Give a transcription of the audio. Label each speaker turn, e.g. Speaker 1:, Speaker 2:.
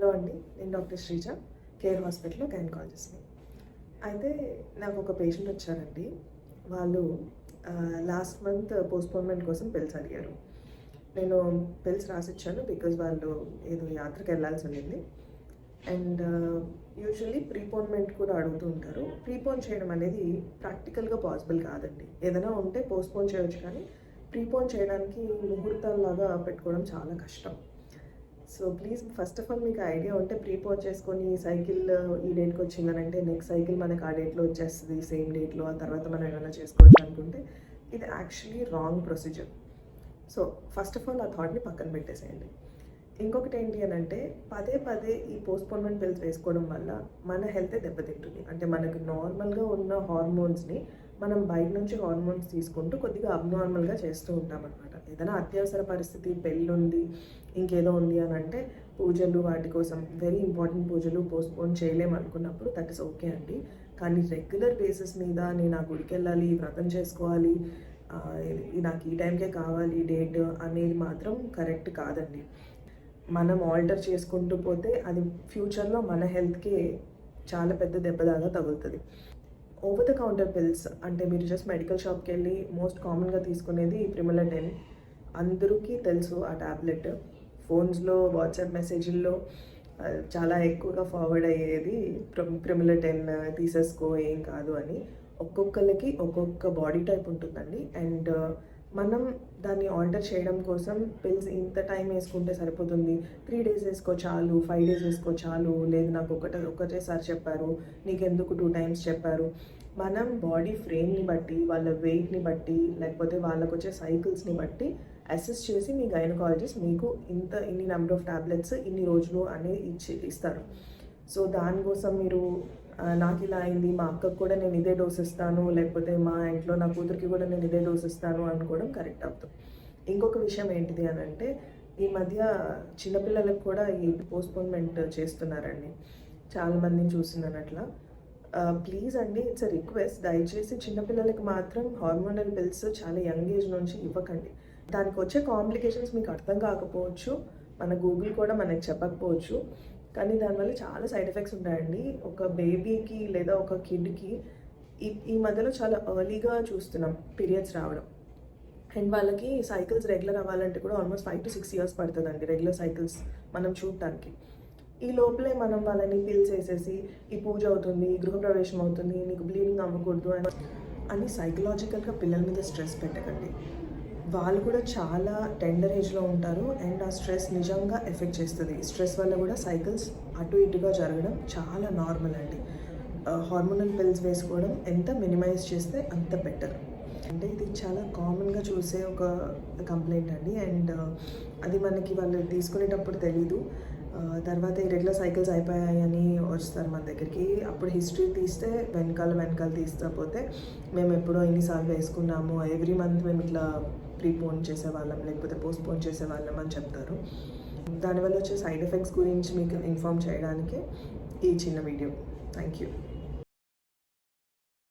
Speaker 1: Hello అండి. నేను doctor Sreeja care హాస్పిటల్లో గైనకాలజిస్ట్ని. అయితే నాకు ఒక పేషెంట్ వచ్చారండి. వాళ్ళు లాస్ట్ మంత్ పోస్ట్పోన్మెంట్ కోసం పిల్స్ అడిగారు. నేను పిల్స్ రాసిచ్చాను బికాజ్ వాళ్ళు ఏదో యాత్రకు వెళ్ళాల్సి ఉండింది. అండ్ యూజువల్లీ ప్రీపోన్మెంట్ కూడా అడుగుతూ ఉంటారు. ప్రీపోన్ చేయడం అనేది ప్రాక్టికల్గా పాసిబుల్ కాదండి. ఏదైనా ఉంటే పోస్ట్పోన్ చేయొచ్చు కానీ ప్రీపోన్ చేయడానికి ముహూర్తాల్లాగా పెట్టుకోవడం చాలా కష్టం. So please first of all మీకు ఐడియా ఉంటే ప్రీపోర్ చేసుకొని ఈ సైకిల్ ఈ డేట్కి వచ్చిందనంటే నెక్స్ట్ సైకిల్ మనకు ఆ డేట్లో వచ్చేస్తుంది సేమ్ డేట్లో ఆ తర్వాత మనం ఏమైనా చేసుకోవచ్చు అనుకుంటే ఇది actually wrong procedure so first of all ఆ థాట్ని పక్కన పెట్టేసేయండి. ఇంకొకటి ఏంటి అని అంటే పదే పదే ఈ పోస్ట్పోన్మెంట్ పిల్స్ వేసుకోవడం వల్ల మన హెల్త్ దెబ్బతింటుంది. అంటే మనకు నార్మల్గా ఉన్న హార్మోన్స్ని మనం బయట నుంచి హార్మోన్స్ తీసుకుంటూ కొద్దిగా అబ్నార్మల్గా చేస్తూ ఉంటాం అనమాట ఏదైనా అత్యవసర పరిస్థితి పెళ్ళి ఉంది ఇంకేదో ఉంది అని అంటే పూజలు వాటి కోసం వెరీ ఇంపార్టెంట్ పూజలు పోస్ట్పోన్ చేయలేము అనుకున్నప్పుడు దట్ ఇస్ ఓకే అండి. కానీ రెగ్యులర్ బేసిస్ మీద నేను ఆ గుడికి వెళ్ళాలి వ్రతం చేసుకోవాలి నాకు ఈ టైంకే కావాలి డేట్ అనేది మాత్రం కరెక్ట్ కాదండి. మనం ఆల్టర్ చేసుకుంటూ పోతే అది ఫ్యూచర్లో మన హెల్త్కి చాలా పెద్ద దెబ్బలాగా తగులుతుంది. ఓవర్ ద కౌంటర్ పిల్స్ అంటే మీరు జస్ట్ మెడికల్ షాప్కి వెళ్ళి మోస్ట్ కామన్గా తీసుకునేది ప్రిమలటెన్ అందరికీ తెలుసు ఆ ట్యాబ్లెట్ ఫోన్స్లో వాట్సాప్ మెసేజ్ల్లో చాలా ఎక్కువగా ఫార్వర్డ్ అయ్యేది ప్రిమిలా టెన్ తీసేసుకో ఏం కాదు అని. ఒక్కొక్కరికి ఒక్కొక్క బాడీ టైప్ ఉంటుందండి. అండ్ మనం దాన్ని ఆల్టర్ చేయడం కోసం పిల్స్ ఇంత టైం వేసుకుంటే సరిపోతుంది. త్రీ డేస్ వేసుకో చాలు ఫైవ్ డేస్ వేసుకో చాలు లేదు నాకు ఒకటే ఒకటేసారి చెప్పారు నీకెందుకు టూ టైమ్స్ చెప్పారు. మనం బాడీ ఫ్రేమ్ని బట్టి వాళ్ళ వెయిట్ని బట్టి లేకపోతే వాళ్ళకు వచ్చే సైకిల్స్ని బట్టి అసెస్ చేసి మీ గైనకాలజిస్ట్ మీకు ఇంత ఇన్ని నెంబర్ ఆఫ్ టాబ్లెట్స్ ఇన్ని రోజులు అనేది ఇచ్చి ఇస్తారు. సో దానికోసం మీరు నాకు ఇలా అయింది మా అక్కకు కూడా నేను ఇదే డోస్ ఇస్తాను లేకపోతే మా ఇంట్లో నా కూతురికి కూడా నేను ఇదే డోస్ ఇస్తాను అనుకోవడం కరెక్ట్ అవుతుంది ఇంకొక విషయం ఏంటిది అని అంటే ఈ మధ్య చిన్నపిల్లలకు కూడా ఈ పోస్ట్పోన్మెంట్ చేస్తున్నారండి. చాలామందిని చూస్తున్నాను అట్లా. ప్లీజ్ అండి ఇట్స్ రిక్వెస్ట్ దయచేసి చిన్నపిల్లలకి మాత్రం హార్మోనల్ పిల్స్ చాలా యంగ్ ఏజ్ నుంచి ఇవ్వకండి. దానికి వచ్చే కాంప్లికేషన్స్ మీకు అర్థం కాకపోవచ్చు మన గూగుల్ కూడా మనకి చెప్పకపోవచ్చు. కానీ దానివల్ల చాలా సైడ్ ఎఫెక్ట్స్ ఉంటాయండి. ఒక బేబీకి లేదా ఒక కిడ్కి ఈ ఈ మధ్యలో చాలా ఎర్లీగా చూస్తున్నాం పీరియడ్స్ రావడం. అండ్ వాళ్ళకి సైకిల్స్ రెగ్యులర్ అవ్వాలంటే కూడా almost five to six years పడుతుందండి రెగ్యులర్ సైకిల్స్ మనం చూడటానికి ఈ లోపలే మనం వాళ్ళని పిల్స్ చేసేసి ఈ పూజ అవుతుంది గృహప్రవేశం అవుతుంది నీకు బ్లీడింగ్ అవ్వకూడదు అని అని సైకలాజికల్గా పిల్లల మీద స్ట్రెస్ పెట్టకండి. వాళ్ళు కూడా చాలా టెండర్ ఏజ్లో ఉంటారు అండ్ ఆ స్ట్రెస్ నిజంగా ఎఫెక్ట్ చేస్తుంది. స్ట్రెస్ వల్ల కూడా సైకిల్స్ అటు ఇటుగా జరగడం చాలా నార్మల్ అండి. హార్మోనల్ పిల్స్ వేసుకోవడం ఎంత మినిమైజ్ చేస్తే అంత బెటర్ అంటే ఇది చాలా కామన్గా చూసే ఒక కంప్లైంట్ అండి. అండ్ అది మనకి వాళ్ళు తీసుకునేటప్పుడు తెలీదు. తర్వాత ఈ రెగ్యులర్ సైకిల్స్ అయిపోయాయని వస్తారు మన దగ్గరికి. అప్పుడు హిస్టరీ తీస్తే వెనకాల వెనకాల తీస్తపోతే మేము ఎప్పుడో ఎన్నిసార్లు వేసుకున్నాము. ఎవ్రీ మంత్ మేము ఇట్లా ప్రీపోన్ చేసేవాళ్ళం లేకపోతే పోస్ట్పోన్ చేసేవాళ్ళం అని చెప్తారు. దానివల్ల వచ్చే సైడ్ ఎఫెక్ట్స్ గురించి మీకు ఇన్ఫామ్ చేయడానికి ఈ చిన్న వీడియో థ్యాంక్ యూ